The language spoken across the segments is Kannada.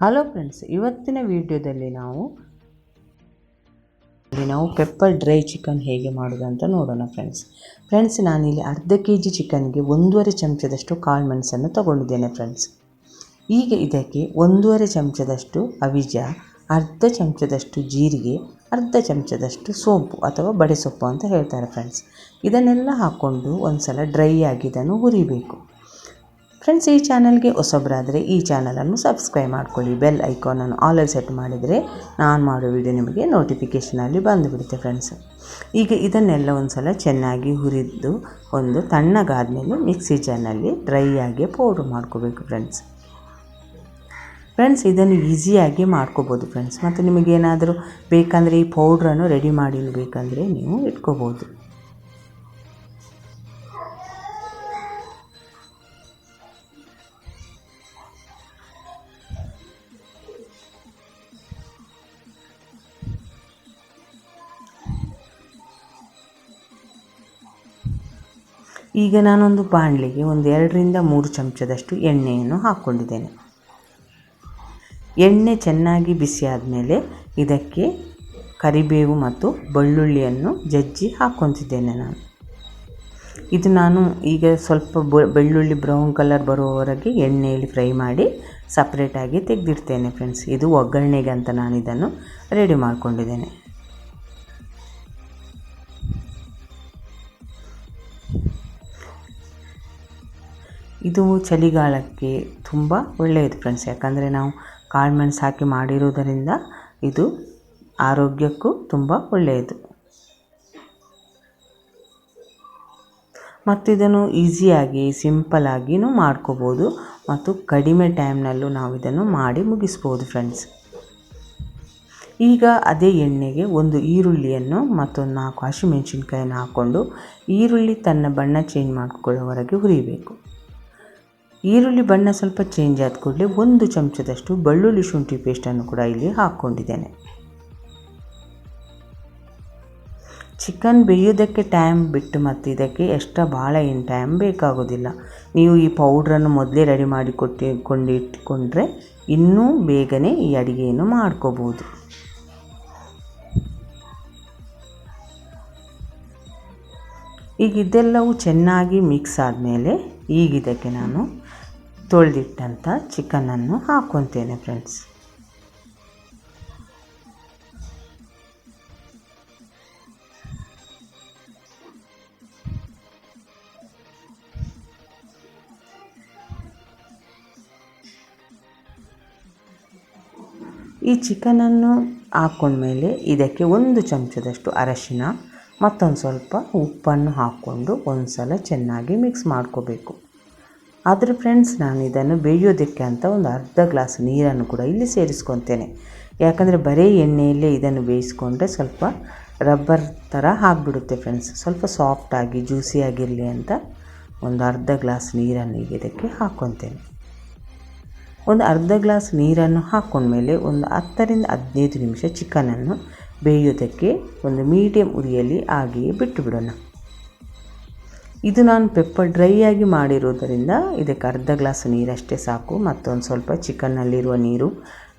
ಹಲೋ ಫ್ರೆಂಡ್ಸ್ ಇವತ್ತಿನ ವಿಡಿಯೋದಲ್ಲಿ ನಾವು ನಾವು ಪೆಪ್ಪರ್ ಡ್ರೈ ಚಿಕನ್ ಹೇಗೆ ಮಾಡೋದು ಅಂತ ನೋಡೋಣ ಫ್ರೆಂಡ್ಸ್ ಫ್ರೆಂಡ್ಸ್ ನಾನಿಲ್ಲಿ ಅರ್ಧ ಕೆ ಜಿ ಚಿಕನ್ಗೆ ಒಂದೂವರೆ ಚಮಚದಷ್ಟು ಕಾಳು ಮೆಣಸನ್ನು ತಗೊಂಡಿದ್ದೇನೆ ಫ್ರೆಂಡ್ಸ್ ಈಗ ಇದಕ್ಕೆ ಒಂದೂವರೆ ಚಮಚದಷ್ಟು ಅವಿಜ, ಅರ್ಧ ಚಮಚದಷ್ಟು ಜೀರಿಗೆ, ಅರ್ಧ ಚಮಚದಷ್ಟು ಸೋಂಪು ಅಥವಾ ಬಡೆ ಸೊಪ್ಪು ಅಂತ ಹೇಳ್ತಾರೆ ಫ್ರೆಂಡ್ಸ್ ಇದನ್ನೆಲ್ಲ ಹಾಕ್ಕೊಂಡು ಒಂದು ಸಲ ಡ್ರೈ ಆಗಿ ಇದನ್ನು ಹುರಿಬೇಕು. ಫ್ರೆಂಡ್ಸ್ ಈ ಚಾನಲ್ಗೆ ಹೊಸಬರಾದರೆ ಈ ಚಾನಲನ್ನು ಸಬ್ಸ್ಕ್ರೈಬ್ ಮಾಡ್ಕೊಳ್ಳಿ. ಬೆಲ್ ಐಕಾನನ್ನು ಆಲಲ್ಲಿ ಸೆಟ್ ಮಾಡಿದರೆ ನಾನು ಮಾಡೋ ವಿಡಿಯೋ ನಿಮಗೆ ನೋಟಿಫಿಕೇಷನಲ್ಲಿ ಬಂದುಬಿಡುತ್ತೆ ಫ್ರೆಂಡ್ಸ್ ಈಗ ಇದನ್ನೆಲ್ಲ ಒಂದು ಸಲ ಚೆನ್ನಾಗಿ ಹುರಿದು ಒಂದು ತಣ್ಣಗಾದ್ಮೇಲೆ ಮಿಕ್ಸಿ ಜಾರ್ನಲ್ಲಿ ಡ್ರೈ ಆಗಿ ಪೌಡ್ರ್ ಮಾಡ್ಕೋಬೇಕು ಫ್ರೆಂಡ್ಸ್ ಫ್ರೆಂಡ್ಸ್ ಇದನ್ನು ಈಸಿಯಾಗಿ ಮಾಡ್ಕೋಬೋದು ಫ್ರೆಂಡ್ಸ್ ಮತ್ತು ನಿಮಗೇನಾದರೂ ಬೇಕಂದರೆ ಈ ಪೌಡ್ರನ್ನು ರೆಡಿ ಮಾಡಿ ಬೇಕಂದರೆ ನೀವು ಇಟ್ಕೋಬೋದು. ಈಗ ನಾನೊಂದು ಬಾಣಲಿಗೆ ಒಂದು ಎರಡರಿಂದ ಮೂರು ಚಮಚದಷ್ಟು ಎಣ್ಣೆಯನ್ನು ಹಾಕ್ಕೊಂಡಿದ್ದೇನೆ. ಎಣ್ಣೆ ಚೆನ್ನಾಗಿ ಬಿಸಿ ಆದಮೇಲೆ ಇದಕ್ಕೆ ಕರಿಬೇವು ಮತ್ತು ಬೆಳ್ಳುಳ್ಳಿಯನ್ನು ಜಜ್ಜಿ ಹಾಕ್ಕೊತಿದ್ದೇನೆ ನಾನು. ಇದು ನಾನು ಈಗ ಸ್ವಲ್ಪ ಬೆಳ್ಳುಳ್ಳಿ ಬ್ರೌನ್ ಕಲರ್ ಬರುವವರೆಗೆ ಎಣ್ಣೆಯಲ್ಲಿ ಫ್ರೈ ಮಾಡಿ ಸಪ್ರೇಟಾಗಿ ತೆಗೆದಿಡ್ತೇನೆ ಫ್ರೆಂಡ್ಸ್ ಇದು ಒಗ್ಗರಣೆಗೆ ಅಂತ ನಾನು ಇದನ್ನು ರೆಡಿ ಮಾಡ್ಕೊಂಡಿದ್ದೇನೆ. ಇದು ಚಳಿಗಾಲಕ್ಕೆ ತುಂಬ ಒಳ್ಳೆಯದು ಫ್ರೆಂಡ್ಸ್ ಯಾಕಂದರೆ ನಾವು ಕಾಳು ಮೆಣಸು ಹಾಕಿ ಮಾಡಿರುವುದರಿಂದ ಇದು ಆರೋಗ್ಯಕ್ಕೂ ತುಂಬ ಒಳ್ಳೆಯದು. ಮತ್ತು ಇದನ್ನು ಈಸಿಯಾಗಿ ಸಿಂಪಲಾಗಿಯೂ ಮಾಡ್ಕೋಬೋದು. ಮತ್ತು ಕಡಿಮೆ ಟೈಮ್ನಲ್ಲೂ ನಾವು ಇದನ್ನು ಮಾಡಿ ಮುಗಿಸ್ಬೋದು ಫ್ರೆಂಡ್ಸ್ ಈಗ ಅದೇ ಎಣ್ಣೆಗೆ ಒಂದು ಈರುಳ್ಳಿಯನ್ನು ಮತ್ತೊಂದು ನಾಲ್ಕು ಹಸಿಮೆಣಸಿನ್ಕಾಯನ್ನು ಹಾಕ್ಕೊಂಡು ಈರುಳ್ಳಿ ತನ್ನ ಬಣ್ಣ ಚೇಂಜ್ ಮಾಡ್ಕೊಳ್ಳೋವರೆಗೆ ಹುರಿಬೇಕು. ಈರುಳ್ಳಿ ಬಣ್ಣ ಸ್ವಲ್ಪ ಚೇಂಜ್ ಆದ ಕೂಡಲೇ ಒಂದು ಚಮಚದಷ್ಟು ಬೆಳ್ಳುಳ್ಳಿ ಶುಂಠಿ ಪೇಸ್ಟನ್ನು ಕೂಡ ಇಲ್ಲಿ ಹಾಕ್ಕೊಂಡಿದ್ದೇನೆ. ಚಿಕನ್ ಬೇಯೋದಕ್ಕೆ ಟೈಮ್ ಬಿಟ್ಟು ಮತ್ತು ಇದಕ್ಕೆ ಎಷ್ಟ ಭಾಳ ಏನು ಟೈಮ್ ಬೇಕಾಗೋದಿಲ್ಲ. ನೀವು ಈ ಪೌಡ್ರನ್ನು ಮೊದಲೇ ರೆಡಿ ಮಾಡಿ ಕೊಟ್ಟಿ, ಕೊಂಡಿಟ್ಕೊಂಡ್ರೆ ಇನ್ನೂ ಬೇಗನೆ ಈ ಅಡುಗೆಯನ್ನು ಮಾಡ್ಕೋಬೋದು. ಈಗ ಇದೆಲ್ಲವೂ ಚೆನ್ನಾಗಿ ಮಿಕ್ಸ್ ಆದಮೇಲೆ ಈಗ ಇದಕ್ಕೆ ನಾನು ತೊಳೆದಿಟ್ಟಂಥ ಚಿಕನನ್ನು ಹಾಕ್ಕೊತೇನೆ ಫ್ರೆಂಡ್ಸ್ ಈ ಚಿಕನನ್ನು ಹಾಕ್ಕೊಂಡ್ಮೇಲೆ ಇದಕ್ಕೆ ಒಂದು ಚಮಚದಷ್ಟು ಅರಶಿನ, ಮತ್ತೊಂದು ಸ್ವಲ್ಪ ಉಪ್ಪನ್ನು ಹಾಕ್ಕೊಂಡು ಒಂದು ಸಲ ಚೆನ್ನಾಗಿ ಮಿಕ್ಸ್ ಮಾಡ್ಕೋಬೇಕು. ಆದರೆ ಫ್ರೆಂಡ್ಸ್ ನಾನು ಇದನ್ನು ಬೇಯೋದಕ್ಕೆ ಅಂತ ಒಂದು ಅರ್ಧ ಗ್ಲಾಸ್ ನೀರನ್ನು ಕೂಡ ಇಲ್ಲಿ ಸೇರಿಸ್ಕೊತೇನೆ. ಯಾಕಂದರೆ ಬರೀ ಎಣ್ಣೆಯಲ್ಲೇ ಇದನ್ನು ಬೇಯಿಸ್ಕೊಂಡ್ರೆ ಸ್ವಲ್ಪ ರಬ್ಬರ್ ಥರ ಆಗಿಬಿಡುತ್ತೆ ಫ್ರೆಂಡ್ಸ್ ಸ್ವಲ್ಪ ಸಾಫ್ಟಾಗಿ ಜ್ಯೂಸಿಯಾಗಿರಲಿ ಅಂತ ಒಂದು ಅರ್ಧ ಗ್ಲಾಸ್ ನೀರನ್ನು ಈಗ ಇದಕ್ಕೆ ಹಾಕ್ಕೊತೇನೆ ಒಂದು ಅರ್ಧ ಗ್ಲಾಸ್ ನೀರನ್ನು ಹಾಕ್ಕೊಂಡ್ಮೇಲೆ ಒಂದು ಹತ್ತರಿಂದ ಹದಿನೈದು ನಿಮಿಷ ಚಿಕನನ್ನು ಬೇಯೋದಕ್ಕೆ ಒಂದು ಮೀಡಿಯಮ್ ಉರಿಯಲ್ಲಿ ಹಾಗೆಯೇ ಬಿಟ್ಟು ಬಿಡೋಣ ಇದು ನಾನು ಪೆಪ್ಪರ್ ಡ್ರೈ ಆಗಿ ಮಾಡಿರೋದರಿಂದ ಇದಕ್ಕೆ ಅರ್ಧ ಗ್ಲಾಸ್ ನೀರಷ್ಟೇ ಸಾಕು, ಮತ್ತೊಂದು ಸ್ವಲ್ಪ ಚಿಕನ್ನಲ್ಲಿರುವ ನೀರು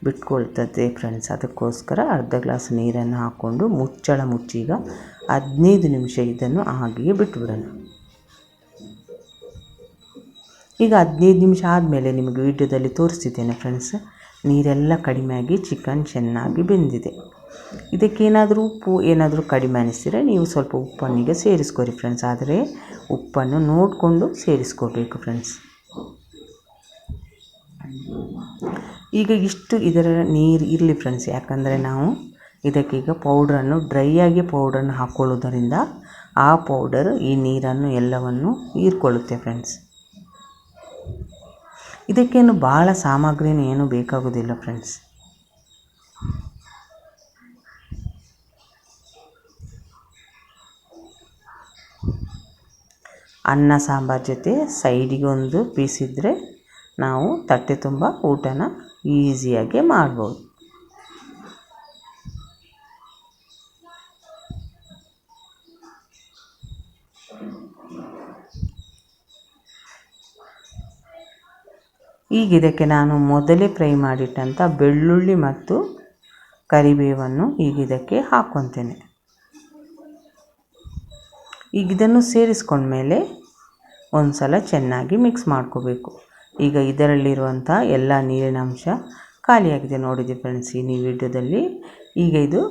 ಬಿಟ್ಕೊಳ್ತದೆ ಫ್ರೆಂಡ್ಸ್ ಅದಕ್ಕೋಸ್ಕರ ಅರ್ಧ ಗ್ಲಾಸ್ ನೀರನ್ನು ಹಾಕ್ಕೊಂಡು ಮುಚ್ಚಳ ಮುಚ್ಚೀಗ ಹದಿನೈದು ನಿಮಿಷ ಇದನ್ನು ಹಾಗೆಯೇ ಬಿಟ್ಬಿಡೋಣ. ಈಗ ಹದಿನೈದು ನಿಮಿಷ ಆದಮೇಲೆ ನಿಮಗೆ ವಿಡಿಯೋದಲ್ಲಿ ತೋರಿಸ್ತಿದ್ದೇನೆ ಫ್ರೆಂಡ್ಸ್ ನೀರೆಲ್ಲ ಕಡಿಮೆಯಾಗಿ ಚಿಕನ್ ಚೆನ್ನಾಗಿ ಬೆಂದಿದೆ. ಇದಕ್ಕೇನಾದರೂ ಉಪ್ಪು ಏನಾದರೂ ಕಡಿಮೆ ಅನಿಸಿದರೆ ನೀವು ಸ್ವಲ್ಪ ಉಪ್ಪನ್ನಿಗೆ ಸೇರಿಸ್ಕೊರಿ ಫ್ರೆಂಡ್ಸ್ ಆದರೆ ಉಪ್ಪನ್ನು ನೋಡಿಕೊಂಡು ಸೇರಿಸ್ಕೋಬೇಕು ಫ್ರೆಂಡ್ಸ್ ಈಗ ಇಷ್ಟು ಇದರ ನೀರು ಇರಲಿ ಫ್ರೆಂಡ್ಸ್ ಯಾಕಂದರೆ ನಾವು ಇದಕ್ಕೀಗ ಪೌಡ್ರನ್ನು ಡ್ರೈ ಆಗಿ ಪೌಡ್ರನ್ನು ಹಾಕ್ಕೊಳ್ಳೋದರಿಂದ ಆ ಪೌಡರ್ ಈ ನೀರನ್ನು ಎಲ್ಲವನ್ನು ಹೀರ್ಕೊಳ್ಳುತ್ತೆ ಫ್ರೆಂಡ್ಸ್ ಇದಕ್ಕೇನು ಭಾಳ ಸಾಮಗ್ರಿನೂ ಏನೂ ಬೇಕಾಗೋದಿಲ್ಲ ಫ್ರೆಂಡ್ಸ್ ಅನ್ನ ಸಾಂಬಾರು ಜೊತೆ ಸೈಡಿಗೆ ಒಂದು ಪೀಸ್ ಇದ್ದರೆ ನಾವು ತಟ್ಟೆ ತುಂಬ ಊಟನ ಈಸಿಯಾಗಿ ಮಾಡ್ಬೋದು. ಈಗ ಇದಕ್ಕೆ ನಾನು ಮೊದಲೇ ಫ್ರೈ ಮಾಡಿಟ್ಟಂಥ ಬೆಳ್ಳುಳ್ಳಿ ಮತ್ತು ಕರಿಬೇವನ್ನು ಈಗ ಇದಕ್ಕೆ ಹಾಕ್ಕೊತೇನೆ. ಈಗ ಇದನ್ನು ಸೇರಿಸ್ಕೊಂಡ್ಮೇಲೆ ಒಂದು ಸಲ ಚೆನ್ನಾಗಿ ಮಿಕ್ಸ್ ಮಾಡ್ಕೋಬೇಕು. ಈಗ ಇದರಲ್ಲಿರುವಂಥ ಎಲ್ಲ ನೀರಿನ ಅಂಶ ಖಾಲಿಯಾಗಿದೆ. ನೋಡಿದೆ ಫ್ರೆಂಡ್ಸ್ ಈ ವಿಡಿಯೋದಲ್ಲಿ ಈಗ ಇದು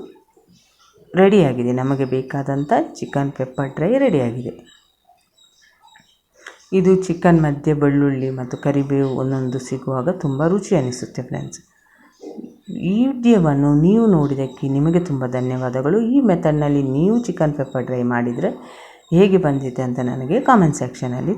ರೆಡಿಯಾಗಿದೆ. ನಮಗೆ ಬೇಕಾದಂಥ ಚಿಕನ್ ಪೆಪ್ಪರ್ ಡ್ರೈ ರೆಡಿಯಾಗಿದೆ. ಇದು ಚಿಕನ್ ಮಧ್ಯೆ ಬೆಳ್ಳುಳ್ಳಿ ಮತ್ತು ಕರಿಬೇವು ಒಂದೊಂದು ಸಿಗುವಾಗ ತುಂಬ ರುಚಿ ಅನಿಸುತ್ತೆ ಫ್ರೆಂಡ್ಸ್ ಈ ವಿಡಿಯೋವನ್ನು ನೀವು ನೋಡಿದ್ದಕ್ಕೆ ನಿಮಗೆ ತುಂಬ ಧನ್ಯವಾದಗಳು. ಈ ಮೆಥಡ್ನಲ್ಲಿ ನೀವು ಚಿಕನ್ ಪೆಪ್ಪರ್ ಡ್ರೈ ಮಾಡಿದರೆ ಹೇಗೆ ಬಂದಿದೆ ಅಂತ ನನಗೆ ಕಾಮೆಂಟ್ ಸೆಕ್ಷನಲ್ಲಿ